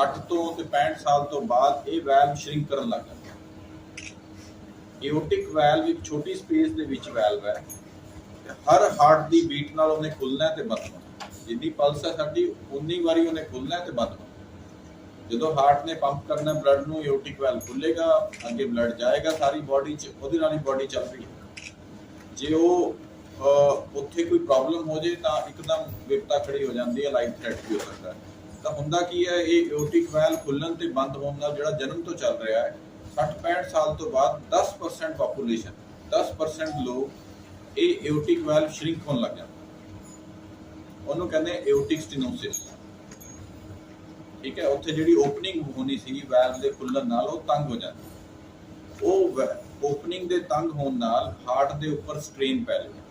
60 ਤੋਂ ਤੇ 65 ਸਾਲ ਤੋਂ ਬਾਅਦ ਇਹ ਵੈਲਵ ਸ਼ਰਿੰਕ ਕਰਨ ਲੱਗ ਜਾਂਦਾ ਏਓਟਿਕ ਵੈਲਵ ਇੱਕ ਛੋਟੀ ਸਪੇਸ ਦੇ ਵਿੱਚ ਵੈਲਵ ਹੈ ਤੇ ਹਰ ਹਾਰਟ ਦੀ ਬੀਟ ਨਾਲ ਉਹਨੇ ਖੁੱਲਣਾ ਤੇ ਬੰਦ ਹੋਣਾ ਜਿੰਨੀ ਪਲਸ ਹੈ ਸਾਡੀ, ਉਨੀ ਵਾਰੀ ਉਹਨੇ ਖੁੱਲਣਾ ਤੇ ਬੰਦ ਹੋਣਾ ਜਦੋਂ ਹਾਰਟ ਨੇ ਪੰਪ ਕਰਨਾ ਬਲੱਡ ਨੂੰ ਏਓਟਿਕ ਵੈਲਵ ਖੁੱਲੇਗਾ, ਅੱਗੇ ਬਲੱਡ ਜਾਏਗਾ ਸਾਰੀ ਬਾਡੀ 'ਚ, ਉਹਦੇ ਨਾਲ ਹੀ ਬਾਡੀ ਚੱਲ ਰਹੀ ਹੈ। ਜੇ ਉਹ ਉੱਥੇ ਕੋਈ ਪ੍ਰੋਬਲਮ ਹੋ ਜੇ ਤਾਂ ਇੱਕਦਮ ਵਿਪਤਾ ਖੜੀ ਹੋ ਜਾਂਦੀ ਹੈ ਲਾਈਫ ਥ੍ਰੈਟ ਵੀ ਹੋ ਸਕਦਾ ਹੈ। ਤਾਂ ਹੁੰਦਾ ਕੀ ਹੈ, ਇਹ ਏਓਟਿਕ ਵੈਲ ਖੁੱਲਣ ਤੇ ਬੰਦ ਹੋਣ ਨਾਲ ਜਿਹੜਾ ਜਨਮ ਤੋਂ ਚੱਲ ਰਿਹਾ ਹੈ 60 65 ਸਾਲ ਤੋਂ ਬਾਅਦ 10% ਪਾਪੂਲੇਸ਼ਨ 10% ਲੋਕ ਇਹ ਏਓਟਿਕ ਵੈਲ ਸ਼ਰਿੰਕ ਹੋਣ ਲੱਗ ਜਾਂਦਾ ਉਹਨੂੰ ਕਹਿੰਦੇ ਏਓਟਿਕ ਸਟੀਨੋਸਿਸ ਠੀਕ ਹੈ, ਉੱਥੇ ਜਿਹੜੀ ਓਪਨਿੰਗ ਹੋਣੀ ਸੀਗੀ ਵੈਲ ਦੇ ਖੁੱਲਣ ਨਾਲ, ਉਹ ਤੰਗ ਹੋ ਜਾਂਦੀ ਉਹ ਓਪਨਿੰਗ ਦੇ ਤੰਗ ਹੋਣ ਨਾਲ ਹਾਰਟ ਦੇ ਉੱਪਰ ਸਟ੍ਰੇਨ ਪੈ ਜਾਂਦਾ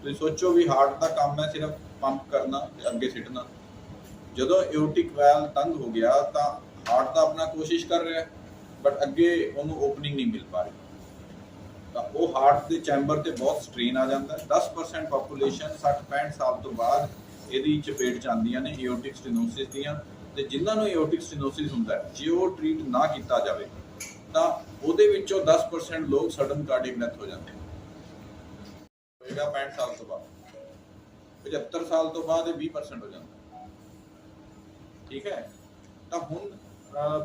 ਤੁਸੀਂ ਸੋਚੋ ਵੀ ਹਾਰਟ ਦਾ ਕੰਮ ਹੈ ਸਿਰਫ ਪੰਪ ਕਰਨਾ ਤੇ ਅੱਗੇ ਸਿੱਟਣਾ। ਜਦੋਂ ਏਓਟਿਕ ਵੈਲ ਤੰਗ ਹੋ ਗਿਆ ਤਾਂ ਹਾਰਟ ਤਾਂ ਆਪਣਾ ਕੋਸ਼ਿਸ਼ ਕਰ ਰਿਹਾ ਬਟ ਅੱਗੇ ਉਹਨੂੰ ਓਪਨਿੰਗ ਨਹੀਂ ਮਿਲ ਪਾ ਰਹੀ। ਤਾਂ ਉਹ ਹਾਰਟ ਦੇ ਚੈਂਬਰ ਤੇ ਬਹੁਤ ਸਟ੍ਰੇਨ ਆ ਜਾਂਦਾ ਹੈ 10% ਪਾਪੂਲੇਸ਼ਨ 60-65 ਸਾਲ ਤੋਂ ਬਾਅਦ ਇਹਦੀ ਚਪੇਟ ਚ ਆਉਂਦੀਆਂ ਨੇ ਏਓਟਿਕ ਸਟੀਨੋਸਿਸ ਦੀਆਂ। ਤੇ ਜਿਨ੍ਹਾਂ ਨੂੰ ਏਓਟਿਕ ਸਟੀਨੋਸਿਸ ਹੁੰਦਾ ਹੈ, ਜੇ ਉਹ ਟ੍ਰੀਟ ਨਾ ਕੀਤਾ ਜਾਵੇ, ਤਾਂ ਉਹਦੇ ਵਿੱਚੋਂ 10% ਲੋਕ ਸਡਨ ਕਾਰਡਿਕ ਡੈਥ ਹੋ ਜਾਂਦੇ ਨੇ। ਹੋਏਗਾ 65 ਸਾਲ ਤੋਂ ਬਾਅਦ। 75 ਸਾਲ ਤੋਂ ਬਾਅਦ ਇਹ 20% ਹੋ ਜਾਂਦਾ। ਠੀਕ ਹੈ? ਤਾਂ ਹੁਣ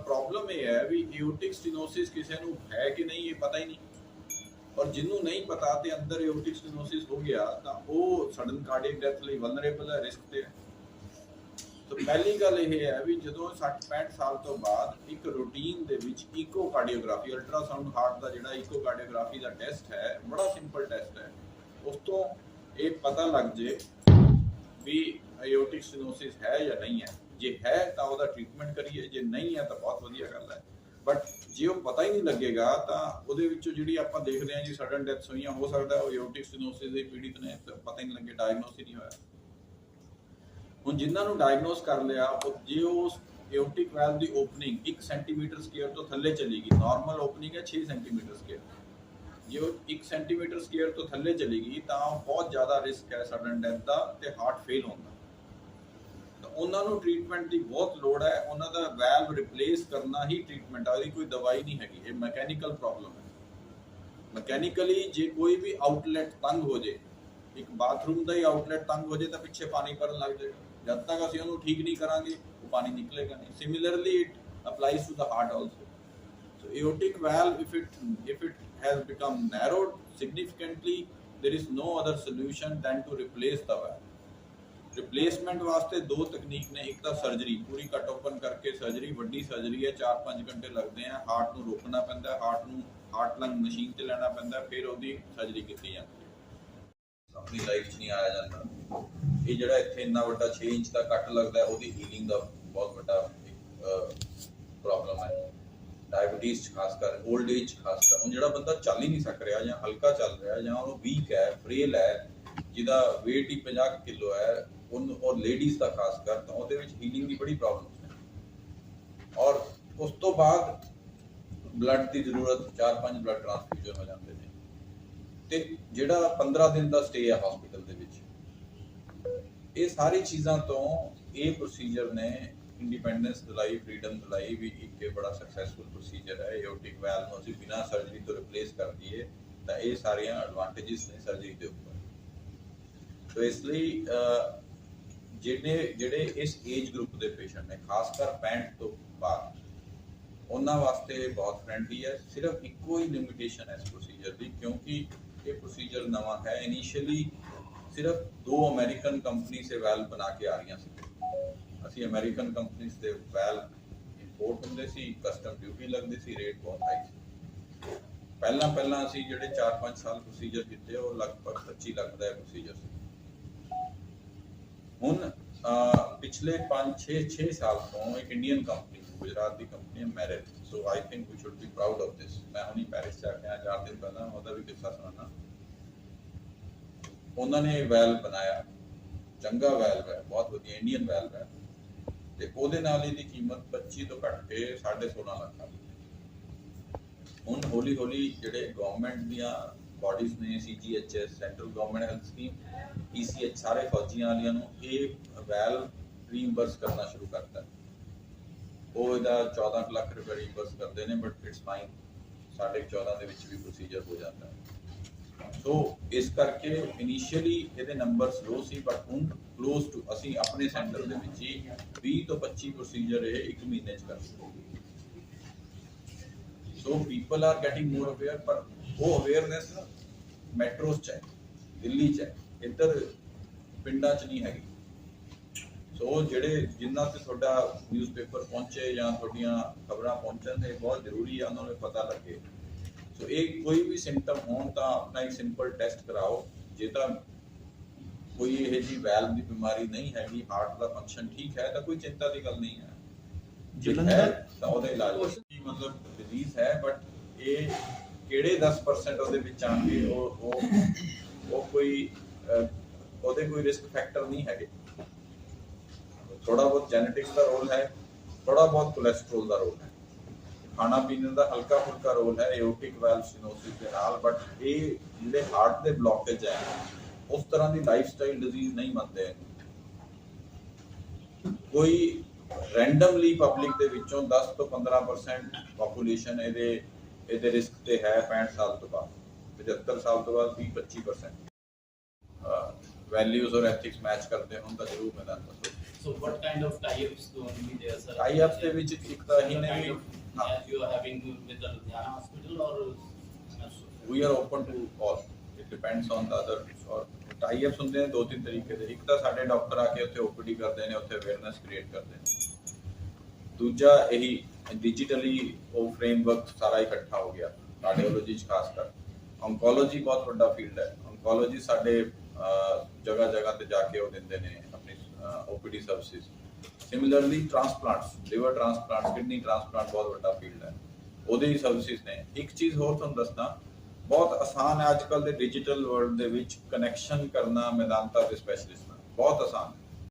ਪ੍ਰੋਬਲਮ ਇਹ ਹੈ ਵੀ ਏਓਟਿਕ ਸਟੀਨੋਸਿਸ ਕਿਸੇ ਨੂੰ ਹੈ ਕਿ ਨਹੀਂ, ਇਹ ਪਤਾ ਹੀ ਨਹੀਂ। ਔਰ ਜਿਹਨੂੰ ਨਹੀਂ ਪਤਾ ਤੇ ਅੰਦਰ ਏਓਟਿਕ ਸਟੀਨੋਸਿਸ ਹੋ ਗਿਆ, ਤਾਂ ਉਹ ਸਡਨ ਕਾਰਡਿਕ ਡੈਥ ਲਈ ਵਲਨਰੇਬਲ ਹੈ ਰਿਸਕ ਤੇ ਹੈ। ਤਾਂ ਪਹਿਲੀ ਗੱਲ ਇਹ ਹੈ ਵੀ ਜਦੋਂ 60 65 ਸਾਲ ਤੋਂ ਬਾਅਦ ਇੱਕ ਰੂਟੀਨ ਦੇ ਵਿੱਚ ਇਕੋਕਾਰਡੀਓਗ੍ਰਾਫੀ ਅਲਟਰਾਸਾਊਂਡ ਹਾਰਟ ਦਾ ਜਿਹੜਾ ਇਕੋਕਾਰਡੀਓਗ੍ਰਾਫੀ ਦਾ ਟੈਸਟ ਹੈ, ਬੜਾ ਸਿੰਪਲ ਟੈਸਟ ਹੈ। ਉਸ ਤੋਂ ਇਹ ਪਤਾ ਲੱਗ ਜੇ ਵੀ ਆਇਓਟਿਕ ਸਟੀਨੋਸਿਸ ਹੈ ਜਾਂ ਨਹੀਂ ਹੈ। ਜੇ ਹੈ ਤਾਂ ਉਹਦਾ ਟ੍ਰੀਟਮੈਂਟ ਕਰੀਏ, ਜੇ ਨਹੀਂ ਹੈ ਤਾਂ ਬਹੁਤ ਵਧੀਆ ਗੱਲ ਹੈ। ਬਟ ਜੇ ਉਹ ਪਤਾ ਹੀ ਨਹੀਂ ਲੱਗੇਗਾ, ਤਾਂ ਉਹਦੇ ਵਿੱਚੋਂ ਜਿਹੜੀ ਆਪਾਂ ਦੇਖਦੇ ਹਾਂ ਜੀ ਸਡਨ ਡੈਥਸ ਹੋਈਆਂ, ਹੋ ਸਕਦਾ ਉਹ ਆਇਓਟਿਕ ਸਟੀਨੋਸਿਸ ਦੇ ਪੀੜਿਤ ਨੇ ਪਤਾ ਹੀ ਨਹੀਂ ਲੱਗੇ ਡਾਇਗਨੋਸ ਹੀ ਨਹੀਂ ਹੋਇਆ। ਹੁਣ ਜਿਨ੍ਹਾਂ ਨੂੰ ਡਾਇਗਨੋਸ ਕਰ ਲਿਆ, ਉਹ ਜੇ ਉਹ ਏਓਟਿਕ ਵੈਲਵ ਦੀ ਓਪਨਿੰਗ 1 ਸੈਂਟੀਮੀਟਰ ਸਕੁਅਰ ਤੋਂ ਥੱਲੇ ਚਲੇਗੀ ਨਾਰਮਲ ਓਪਨਿੰਗ ਹੈ 6 ਸੈਂਟੀਮੀਟਰ ਸਕੁਅਰ ਜੇ ਉਹ 1 ਸੈਂਟੀਮੀਟਰ ਸਕੁਅਰ ਤੋਂ ਥੱਲੇ ਚਲੀ ਤਾਂ ਬਹੁਤ ਜ਼ਿਆਦਾ ਰਿਸਕ ਹੈ ਸਡਨ ਡੈਥ ਦਾ ਤੇ ਹਾਰਟ ਫੇਲ ਹੋਣ ਦਾ। ਉਹਨਾਂ ਨੂੰ ਟ੍ਰੀਟਮੈਂਟ ਦੀ ਬਹੁਤ ਲੋੜ ਹੈ, ਉਹਨਾਂ ਦਾ ਵੈਲਵ ਰਿਪਲੇਸ ਕਰਨਾ ਹੀ ਟ੍ਰੀਟਮੈਂਟ ਆ, ਉਹਦੀ ਕੋਈ ਦਵਾਈ ਨਹੀਂ ਹੈਗੀ, ਇਹ ਮੈਕੈਨੀਕਲ ਪ੍ਰੋਬਲਮ ਹੈ। ਮੈਕੈਨੀਕਲੀ ਜੇ ਕੋਈ ਵੀ ਆਊਟਲੈਟ ਤੰਗ ਹੋ ਜੇ, ਇੱਕ ਬਾਥਰੂਮ ਦਾ ਹੀ ਆਊਟਲੈਟ ਤੰਗ ਹੋ ਜੇ ਤਾਂ ਪਿੱਛੇ ਪਾਣੀ ਭਰਨ ਲੱਗ ਜਾਏਗਾ ਜਦ ਤੱਕ ਅਸੀਂ ਉਹਨੂੰ ਠੀਕ ਨਹੀਂ ਕਰਾਂਗੇ, ਉਹ ਪਾਣੀ ਨਿਕਲੇਗਾ ਨਹੀਂ। Similarly it applies to the heart also. So, aortic valve, if it if it has become narrowed significantly, there is no other solution than to replace the valve. Replacement ਵਾਸਤੇ ਦੋ ਤਕਨੀਕ ਨੇ, ਇੱਕ ਤਾਂ ਸਰਜਰੀ ਪੂਰੀ ਕੱਟ ਓਪਨ ਕਰਕੇ surgery ਵੱਡੀ surgery ਹੈ 4-5 ਘੰਟੇ ਲੱਗਦੇ ਆ ਹਾਰਟ ਨੂੰ ਰੋਕਣਾ ਪੈਂਦਾ ਹਾਰਟ ਨੂੰ ਹਾਰਟ ਲੰਗ ਮਸ਼ੀਨ ਤੇ ਲੈਣਾ ਪੈਂਦਾ, ਫਿਰ ਉਹਦੀ ਸਰਜਰੀ ਕੀਤੀ ਜਾਂਦੀ ਹੈ। ਆਪਣੀ ਲਾਈਫ 'ਚ ਨਹੀਂ ਆਇਆ ਜਾਂਦਾ। ਇਹ ਜਿਹੜਾ ਇੱਥੇ ਇੰਨਾ ਵੱਡਾ 6 ਇੰਚ ਦਾ ਕੱਟ ਲੱਗਦਾ ਉਹਦੀ ਹੀਲਿੰਗ ਦਾ ਬਹੁਤ ਵੱਡਾ ਪ੍ਰੋਬਲਮ ਹੈ। ਡਾਇਬੀਟੀਜ਼ ਖਾਸ ਕਰ 올ਡ ਏਜ ਖਾਸ ਕਰ, ਹੁਣ ਜਿਹੜਾ ਬੰਦਾ ਚੱਲ ਹੀ ਨਹੀਂ ਸਕ ਰਿਹਾ ਜਾਂ ਹਲਕਾ ਚੱਲ ਰਿਹਾ ਜਾਂ ਉਹ ਵੀਕ ਹੈ ਫ੍ਰੇਲ ਹੈ, ਜਿਹਦਾ weight ਹੀ 50 ਕਿਲੋ ਹੈ ਉਹਨੂੰ ਔਰ ਲੇਡੀਜ਼ ਦਾ ਖਾਸ ਕਰ, ਤਾਂ ਉਹਦੇ ਵਿੱਚ ਹੀਲਿੰਗ ਦੀ ਬੜੀ ਪ੍ਰੋਬਲਮ ਹੈ। ਔਰ ਉਸ ਤੋਂ ਬਾਅਦ ਬਲੱਡ ਦੀ ਜ਼ਰੂਰਤ 4-5 ਬਲੱਡ ਟ੍ਰਾਂਸਫਿਊਜ਼ਨ ਹੋ ਜਾਂਦੇ ਨੇ। ਤੇ ਜਿਹੜਾ 15 ਦਿਨ ਦਾ ਸਟੇ ਹੈ ਹਸਪੀਟਲ ਦੇ ਵਿੱਚ, ਇਹ ਸਾਰੀ ਚੀਜ਼ਾਂ ਤੋਂ ਇਹ ਪ੍ਰੋਸੀਜਰ ਨੇ ਇੰਡੀਪੈਂਡੈਂਸ ਦਿਲਾਈ ਫਰੀडम ਦਿਲਾਈ ਵੀ ਇੱਕ ਬੜਾ ਸਕਸੈਸਫੁਲ ਪ੍ਰੋਸੀਜਰ ਹੈ। ਏਓਟਿਕ ਵੈਲਵ ਨੂੰ ਅਸੀਂ ਬਿਨਾਂ ਸਰਜਰੀ ਤੋਂ ਰਿਪਲੇਸ ਕਰ ਦਈਏ, ਤਾਂ ਇਹ ਸਾਰੀਆਂ ਐਡਵਾਂਟੇਜਸ ਨੇ ਸਰਜਰੀ ਦੇ ਉੱਪਰ। ਸੋ ਇਸ ਲਈ ਜਿਹੜੇ ਜਿਹੜੇ ਇਸ ਏਜ ਗਰੁੱਪ ਦੇ ਪੇਸ਼ੈਂਟ ਨੇ, ਖਾਸ ਕਰ 65 ਤੋਂ ਬਾਅਦ, ਉਹਨਾਂ ਵਾਸਤੇ ਬਹੁਤ ਫ੍ਰੈਂਡਲੀ ਹੈ। ਸਿਰਫ ਇੱਕੋ ਹੀ ਲਿਮਿਟੇਸ਼ਨ ਹੈ ਇਸ ਪ੍ਰੋਸੀਜਰ ਦੀ, ਕਿਉਂਕਿ ਇਹ ਪ੍ਰੋਸੀਜਰ ਨਵਾਂ ਹੈ। ਇਨੀਸ਼ੀਅਲੀ ਸਿਰਫ ਦੋ ਅਮਰੀਕਨ ਕੰਪਨੀ ਸੇ ਵੈਲ ਬਣਾ ਕੇ ਆ ਰਹੀਆਂ ਸੀ। ਅਸੀਂ ਅਮਰੀਕਨ ਕੰਪਨੀਆਂ ਦੇ ਵੈਲ ਇੰਪੋਰਟ ਹੁੰਦੇ ਸੀ ਕਸਟਮ ਡਿਊਟੀ ਲੱਗਦੀ ਸੀ ਰੇਟ ਬਹੁਤ ਹਾਈ ਸੀ। ਪਹਿਲਾਂ ਪਹਿਲਾਂ ਅਸੀਂ ਜਿਹੜੇ 4-5 ਸਾਲ ਪ੍ਰੋਸੀਜਰ ਕੀਤੇ, ਉਹ ਲਗਭਗ 25 ਲੱਖ ਦਾ ਪ੍ਰੋਸੀਜਰ ਸੀ। ਹੁਣ ਪਿਛਲੇ 5-6 6 ਸਾਲ ਤੋਂ ਇੱਕ ਇੰਡੀਅਨ ਕੰਪਨੀ ਗੁਜਰਾਤ ਦੀ ਕੰਪਨੀ ਹੈ merit so I think we should be proud of this ਮੈਂ ਹੁਣੀ ਪੈਰਿਸ ਜਾ ਕੇ ਆਇਆ, ਚਾਰ ਦਿਨ ਪਹਿਲਾਂ, ਉਹਦਾ ਵੀ ਕਿੱਸਾ ਸੁਣਾਣਾ ਉਹਨਾਂ ਨੇ ਵੈਲ ਬਣਾਇਆ। ਚੰਗਾ ਵੈਲਵ ਹੈ, ਬਹੁਤ ਵਧੀਆ ਇੰਡੀਅਨ ਵੈਲਵ ਹੈ। ਤੇ ਉਹਦੇ ਨਾਲ ਇਹਦੀ ਕੀਮਤ 25 ਤੋਂ ਘੱਟ ਕੇ 16.5 ਲੱਖ ਆ ਗਈ। ਹੁਣ ਹੌਲੀ ਹੌਲੀ ਜਿਹੜੇ ਗਵਰਨਮੈਂਟ ਦੀਆਂ ਬਾਡੀਜ਼ ਨੇ CGHS central government health scheme ECH ਸਾਰੇ ਫੌਜੀਆਂ ਵਾਲਿਆਂ ਨੂੰ ਇਹ ਵੈਲ ਰੀਇੰਬਰਸ ਕਰਨਾ ਸ਼ੁਰੂ ਕਰਤਾ। ਉਹ ਇਹਦਾ 14 ਕੁ ਲੱਖ ਰੁਪਏ ਰੀਬਰਸ ਕਰਦੇ ਨੇ ਬਟ ਇਟਸ ਫਾਈਨ ਸਾਡੇ 14 ਦੇ ਵਿੱਚ ਵੀ ਪ੍ਰੋਸੀਜਰ ਹੋ ਜਾਂਦਾ। ਹੈ ਸੋ ਇਸ ਕਰਕੇ ਇਨੀਸ਼ੀਅਲੀ ਇਹਦੇ ਨੰਬਰਸ ਲੋ ਸੀ ਬਟ ਹੁਣ ਕਲੋਜ਼ ਟੂ ਅਸੀਂ ਆਪਣੇ ਸੈਂਟਰ ਦੇ ਵਿੱਚ ਹੀ 20 ਤੋਂ 25 ਪ੍ਰੋਸੀਜਰ ਇਹ ਇੱਕ ਮਹੀਨੇ ਚ ਕਰਦੇ so people are getting more aware ਪਰ ਉਹ ਅਵੇਅਰਨੈਸ ਮੈਟਰੋਸ ਚ ਹੈ ਦਿੱਲੀ ਚ ਹੈ ਇੱਧਰ ਪਿੰਡਾਂ ਚ ਨਹੀਂ ਹੈਗੀ ਸੋ ਜਿਹੜੇ ਜਿਨ੍ਹਾਂ ਤੇ ਤੁਹਾਡਾ ਨਿਊਜ਼ਪੇਪਰ ਪਹੁੰਚੇ ਜਾਂ ਤੁਹਾਡੀਆਂ ਖਬਰਾਂ ਪਹੁੰਚਣ ਤੇ ਬਹੁਤ ਜ਼ਰੂਰੀ ਹੈ ਉਹਨਾਂ ਨੂੰ ਪਤਾ ਲੱਗੇ ਸੋ ਇਹ ਕੋਈ ਵੀ ਸਿੰਪਟਮ ਹੋਣ ਤਾਂ ਆਪਣਾ ਇੱਕ ਸਿੰਪਲ ਟੈਸਟ ਕਰਾਓ ਜੇ ਤਾਂ ਕੋਈ ਇਹ ਜੀ ਵੈਲਵ ਦੀ ਬਿਮਾਰੀ ਨਹੀਂ ਹੈਗੀ ਹਾਰਟ ਦਾ ਫੰਕਸ਼ਨ ਠੀਕ ਹੈ ਤਾਂ ਕੋਈ ਚਿੰਤਾ ਦੀ ਗੱਲ ਨਹੀਂ ਹੈ ਜਲੰਧਰ- ਤਾਂ ਉਹਦਾ ਇਲਾਜ ਮਤਲਬ ਡਿਜ਼ੀਜ਼ ਹੈ ਬਟ ਇਹ ਕਿਹੜੇ 10% ਉਹਦੇ ਵਿੱਚ ਆਣਗੇ ਉਹ ਉਹ ਉਹ ਕੋਈ ਉਹਦੇ ਕੋਈ ਰਿਸਕ ਫੈਕਟਰ ਨਹੀਂ ਹੈਗੇ। ਥੋੜਾ ਬਹੁਤ ਜੈਨੇਟਿਕਸ ਦਾ ਰੋਲ ਹੈ ਥੋੜਾ ਬਹੁਤ ਕੋਲੇਸਟ੍ਰੋਲ ਦਾ ਰੋਲ ਹੈ। ਖਾਣਾ ਪੀਣੇ ਦਾ ਹਲਕਾ ਫੁਲਕਾ ਰੋਲ ਹੈ ਏਓਟਿਕ ਵਾਲਵ ਸਿਨੋਸਿਸ ਦੇ ਨਾਲ ਬਟ ਇਹ ਜਿਹੜੇ ਹਾਰਟ ਦੇ ਬਲੌਕੇਜ ਹੈ, ਉਸ ਤਰ੍ਹਾਂ ਦੀ ਲਾਈਫ ਸਟਾਈਲ ਡਿਜ਼ੀਜ਼ ਨਹੀਂ ਮੰਨਦੇ ਕੋਈ ਰੈਂਡਮਲੀ ਪਬਲਿਕ ਦੇ ਵਿੱਚੋਂ 10 ਤੋਂ 15% ਪੋਪੂਲੇਸ਼ਨ ਇਹਦੇ ਇਹਦੇ ਰਿਸਕ ਤੇ ਹੈ 65 ਸਾਲ ਤੋਂ ਬਾਅਦ 75 ਸਾਲ ਤੋਂ ਬਾਅਦ 20 25% ਵੈਲਿਊਜ਼ ਔਰ ਐਥਿਕਸ ਮੈਚ ਕਰਦੇ ਹੋਣ ਤਾਂ ਜ਼ਰੂਰ ਮੈਦਾਨ ਦੱਸੋ So what kind of tie-ups going to be there, sir? Tie-ups ਦੇ ਵਿੱਚ ਇੱਕ ਤਾਂ ਹੀ The ਨੇ kind we- of- as you are having with the Ludhiana hospital or? we are open to all it depends on the other ਔਰ tie ups ਹੁੰਦੇ ਨੇ ਦੋ ਤਿੰਨ ਤਰੀਕੇ ਦੇ ਇੱਕ ਤਾਂ ਸਾਡੇ ਡਾਕਟਰ ਆ ਕੇ ਉੱਥੇ ਓਪੀਡੀ ਕਰਦੇ ਨੇ ਉੱਥੇ ਅਵੇਅਰਨੈਸ ਕ੍ਰੀਏਟ ਕਰਦੇ ਨੇ ਦੂਜਾ ਇਹੀ ਡਿਜੀਟਲੀ ਉਹ ਫਰੇਮਵਰਕ ਸਾਰਾ ਇਕੱਠਾ ਹੋ ਗਿਆ ਕਾਰਡੀਓਲੋਜੀ ਚ ਖਾਸ ਕਰ। ਔਨਕੋਲੋਜੀ ਬਹੁਤ ਵੱਡਾ ਫੀਲਡ ਹੈ। ਔਨਕੋਲੋਜੀ ਸਾਡੇ ਜਗ੍ਹਾ ਜਗ੍ਹਾ ਤੇ ਜਾ ਕੇ ਉਹ ਦਿੰਦੇ ਨੇ ਆਪਣੀ OPD services similarly transplants liver transplants kidney transplant ਬਹੁਤ ਵੱਡਾ ਫੀਲਡ ਹੈ। ਉਹਦੇ ਹੀ ਸਰਵਿਸਿਜ਼ ਨੇ। ਇੱਕ ਚੀਜ਼ ਹੋਰ ਤੁਹਾਨੂੰ ਦੱਸਦਾ, ਬਹੁਤ ਆਸਾਨ ਹੈ ਅੱਜ ਕੱਲ ਦੇ ਡਿਜੀਟਲ ਵਰਲਡ ਦੇ ਵਿੱਚ ਕਨੈਕਸ਼ਨ ਕਰਨਾ ਮੈਦਾਨਤਾ ਦੇ ਸਪੈਸ਼ਲਿਸਟ ਨਾਲ। ਬਹੁਤ ਆਸਾਨ ਹੈ।